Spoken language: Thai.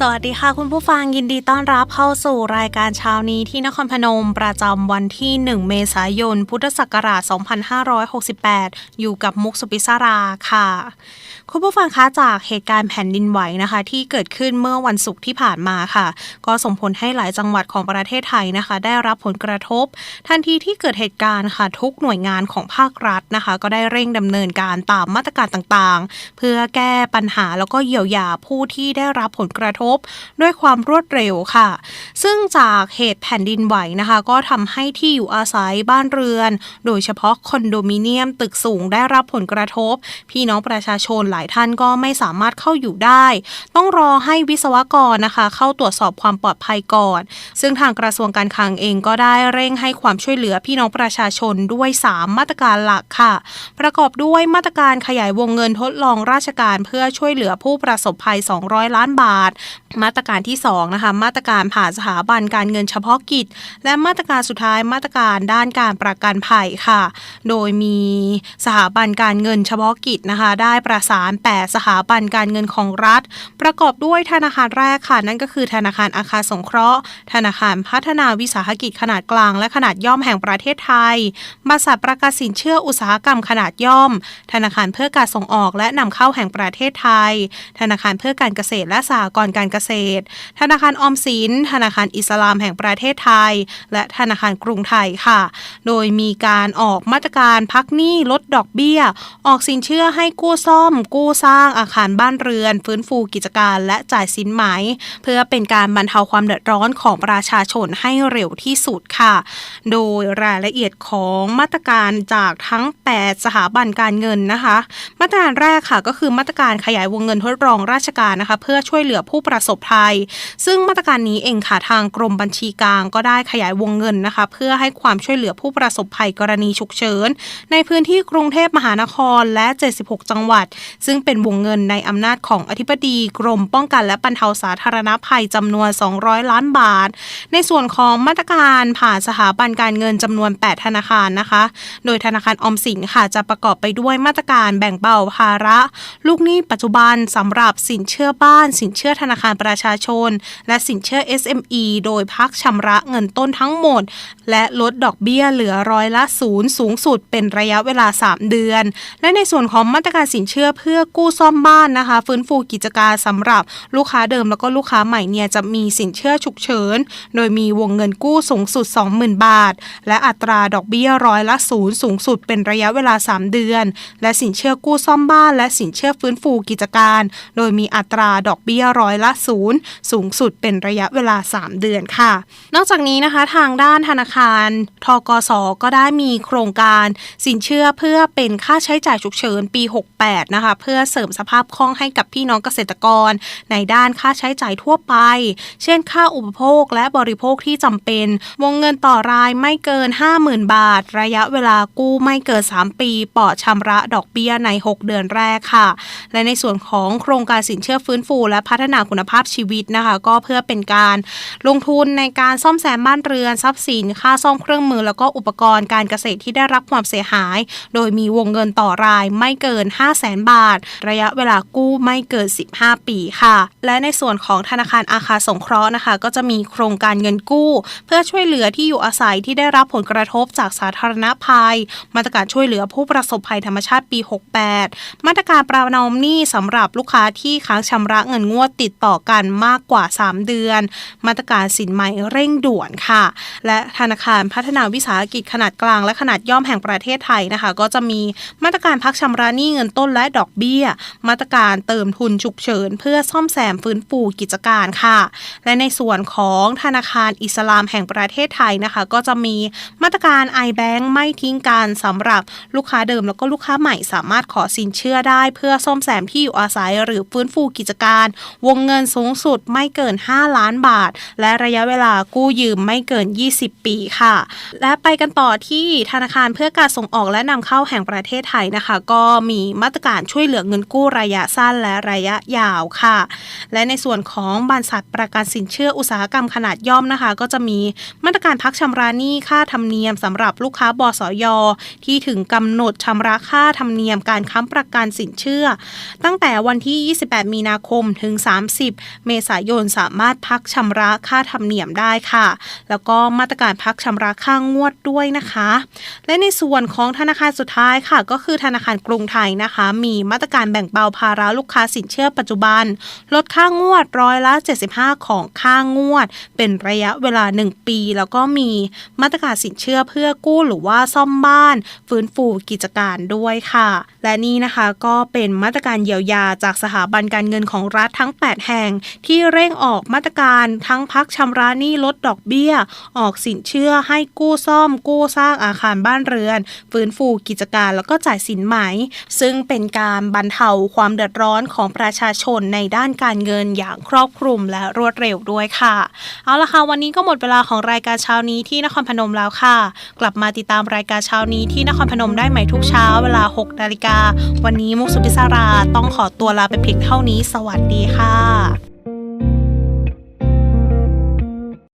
สวัสดีค่ะคุณผู้ฟังยินดีต้อนรับเข้าสู่รายการเช้านี้ที่นครพนมประจำวันที่ 1 เมษายน พุทธศักราช 2568 อยู่กับมุกสุปิสาราค่ะ คุณผู้ฟังคะจากเหตุการณ์แผ่นดินไหวนะคะ ที่เกิดขึ้นเมื่อวันศุกร์ที่ผ่านมาค่ะ ก็ส่งผลให้หลายจังหวัดของประเทศไทยนะคะ ได้รับผลกระทบ ทันทีที่เกิดเหตุการณ์ค่ะ ทุกหน่วยงานของภาครัฐนะคะ ก็ได้เร่งดำเนินการตามมาตรการต่างๆ เพื่อแก้ปัญหาแล้วก็เยียวยาผู้ที่ได้รับผลกระทบด้วยความรวดเร็วค่ะ ซึ่งจากเหตุแผ่นดินไหวนะคะ ก็ทำให้ที่อยู่อาศัยบ้านเรือน โดยเฉพาะคอนโดมิเนียมตึกสูงได้รับผลกระทบ พี่น้องประชาชนหลายท่านก็ไม่สามารถเข้าอยู่ได้ ต้องรอให้วิศวกรนะคะ เข้าตรวจสอบความปลอดภัยก่อน ซึ่งทางกระทรวงการคลังเองก็ได้เร่งให้ความช่วยเหลือพี่น้องประชาชนด้วย 3 มาตรการหลักค่ะ ประกอบด้วยมาตรการขยายวงเงินทดลองราชการเพื่อช่วยเหลือผู้ประสบภัย 200 ล้านบาทมาตรการที่ 2 นะคะ มาตรการผ่านสถาบันการเงินเฉพาะกิจ และมาตรการสุดท้ายมาตรการด้านการประกันภัยค่ะ โดยมีสถาบันการเงินเฉพาะกิจนะคะ ได้ประสาน 8 สถาบันการเงินของรัฐ ประกอบด้วยธนาคารแรกค่ะ นั่นก็คือธนาคารอาคารสงเคราะห์ ธนาคารพัฒนาวิสาหกิจขนาดกลาง และขนาดย่อมแห่งประเทศไทยบริษัทประกันสินเชื่ออุตสาหกรรมขนาดย่อม ธนาคารเพื่อการส่งออกและนำเข้าแห่งประเทศไทย ธนาคารเพื่อการเกษตรและสหกรณ์การเกษตร ธนาคารออมสิน ธนาคารอิสลามแห่งประเทศไทย และธนาคารกรุงไทยค่ะ โดยมีการออกมาตรการพักหนี้ลดดอกเบี้ย ออกสินเชื่อให้กู้ซ่อม กู้สร้างอาคารบ้านเรือน ฟื้นฟูกิจการและจ่ายสินไหม เพื่อเป็นการบรรเทาความเดือดร้อนของประชาชนให้เร็วที่สุดค่ะ โดยรายละเอียดของมาตรการจากทั้ง 8 สถาบันการเงินนะคะ มาตรการแรกค่ะก็คือมาตรการขยายวงเงินทดลองราชการนะคะ เพื่อช่วยเหลือผู้ประสบภัย ซึ่งมาตรการนี้เองค่ะทางกรมบัญชีกลางก็ได้ขยายวงเงินนะคะ เพื่อให้ความช่วยเหลือผู้ประสบภัยกรณีฉุกเฉิน ในพื้นที่กรุงเทพมหานครและ 76 จังหวัด ซึ่งเป็นวงเงินในอำนาจของอธิบดีกรมป้องกันและบรรเทาสาธารณภัยจำนวน 200 ล้านบาท ในส่วนของมาตรการผ่านสถาบันการเงินจำนวน 8 ธนาคารนะคะ โดยธนาคารออมสินค่ะจะประกอบไปด้วยมาตรการแบ่งเบาภาระ ลูกหนี้ปัจจุบันสำหรับสินเชื่อบ้าน สินเชื่อธนาคารประชาชน และสินเชื่อ SME โดยพักชำระเงินต้นทั้งหมด และลดดอกเบี้ยเหลือร้อยละศูนย์สูงสุดเป็นระยะเวลา 3 เดือน และในส่วนของมาตรการสินเชื่อเพื่อกู้ซ่อมบ้านนะคะ ฟื้นฟูกิจการสำหรับลูกค้าเดิมแล้วก็ลูกค้าใหม่เนี่ยจะมีสินเชื่อฉุกเฉิน โดยมีวงเงินกู้สูงสุด 20,000 บาท และอัตราดอกเบี้ยร้อยละศูนย์สูงสุดเป็นระยะเวลา 3 เดือน และสินเชื่อกู้ซ่อมบ้าน และสินเชื่อฟื้นฟูกิจการ โดยมีอัตราดอกเบี้ยร้อยละละศูนย์สูงสุดเป็นระยะเวลา 3 เดือนค่ะ นอกจากนี้นะคะทางด้านธนาคารทกสก็ได้มีโครงการสินเชื่อเพื่อเป็นค่าใช้จ่ายฉุกเฉินปี 68 นะคะ เพื่อเสริมสภาพคล่องให้กับพี่น้องเกษตรกร ในด้านค่าใช้จ่ายทั่วไป เช่น ค่าอุปโภคและบริโภคที่จำเป็น วงเงินต่อรายไม่เกิน 50,000 บาท ระยะเวลากู้ไม่เกิน 3 ปีปลอดชำระดอกเบี้ยใน 6 เดือนแรกค่ะ และในส่วนของโครงการสินเชื่อฟื้นฟูและพัฒนาคุณภาพชีวิตนะคะ ก็เพื่อเป็นการลงทุนในการซ่อมแซมบ้านเรือนทรัพย์สิน ค่าซ่อมเครื่องมือ แล้วก็อุปกรณ์การเกษตรที่ได้รับความเสียหาย โดยมีวงเงินต่อรายไม่เกิน 5 0 0แสนบาท ระยะเวลากู้ไม่เกิน 15 ปีค่ะ และในส่วนของธนาคารอาคารสงเคราะห์นะคะ ก็จะมีโครงการเงินกู้ เพื่อช่วยเหลือที่อยู่อาศัยที่ได้รับผลกระทบจากสาธารณภัย มาตรการช่วยเหลือผู้ประสบภัยธรรมชาติปี 68 มาตรการประนอมหนี้สำหรับลูกค้าที่ค้างชำระเงินงวดติดต่อ่อกันมากกว่า 3 เดือน มาตรการสินใหม่เร่งด่วนค่ะ และธนาคารพัฒนาวิสาหกิจขนาดกลางและขนาดย่อมแห่งประเทศไทยนะคะ ก็จะมีมาตรการพักชำระหนี้เงินต้นและดอกเบี้ย มาตรการเติมทุนฉุกเฉิน เพื่อซ่อมแซมฟื้นฟูกิจการค่ะ และในส่วนของธนาคารอิสลามแห่งประเทศไทยนะคะ ก็จะมีมาตรการ iBank ไม่ทิ้งกันสำหรับลูกค้าเดิมแล้วก็ลูกค้าใหม่สามารถขอสินเชื่อได้ เพื่อซ่อมแซมที่อยู่อาศัยหรือฟื้นฟูกิจการ วงเงินินสูงสุดไม่เกิน 5 ล้านบาท และระยะเวลากู้ยืมไม่เกิน 20 ปีค่ะ และไปกันต่อที่ธนาคารเพื่อการส่งออกและนำเข้าแห่งประเทศไทยนะคะ ก็มีมาตรการช่วยเหลือเงินกู้ระยะสั้นและระยะยาวค่ะ และในส่วนของบรรษัทประกันสินเชื่ออุตสาหกรรมขนาดย่อมนะคะ ก็จะมีมาตรการพักชำระหนี้ค่าธรรมเนียมสำหรับลูกค้าบสยที่ถึงกำหนดชำระค่าธรรมเนียมการค้ำประกันสินเชื่อ ตั้งแต่วันที่ 28 มีนาคมถึง 30เมษายนสามารถพักชำระค่าธรรมเนียมได้ค่ะ แล้วก็มาตรการพักชำระค่างวดด้วยนะคะ และในส่วนของธนาคารสุดท้ายค่ะ ก็คือธนาคารกรุงไทยนะคะ มีมาตรการแบ่งเบาภาระลูกค้าสินเชื่อปัจจุบัน ลดค่างวดร้อยละ 75 ของค่างวด เป็นระยะเวลา 1 ปี แล้วก็มีมาตรการสินเชื่อเพื่อกู้หรือว่าซ่อมบ้าน ฟื้นฟูกิจการด้วยค่ะ และนี่นะคะก็เป็นมาตรการเยียวยาจากสถาบันการเงินของรัฐทั้ง 8แห่งที่เร่งออกมาตรการทั้งพักชำระหนี้ลดดอกเบี้ย ออกสินเชื่อให้กู้ซ่อม กู้สร้างอาคารบ้านเรือน ฟื้นฟูกิจการแล้วก็จ่ายสินไหม ซึ่งเป็นการบรรเทาความเดือดร้อนของประชาชนในด้านการเงินอย่างครอบคลุมและรวดเร็วด้วยค่ะ เอาละค่ะ วันนี้ก็หมดเวลาของรายการเช้านี้ที่นครพนมแล้วค่ะ กลับมาติดตามรายการเช้านี้ที่นครพนมได้ใหม่ทุกเช้าเวลา 6 นาฬิกา วันนี้มุกสุพิศาราต้องขอตัวลาไปเพียงเท่านี้ สวัสดีค่ะค่ะ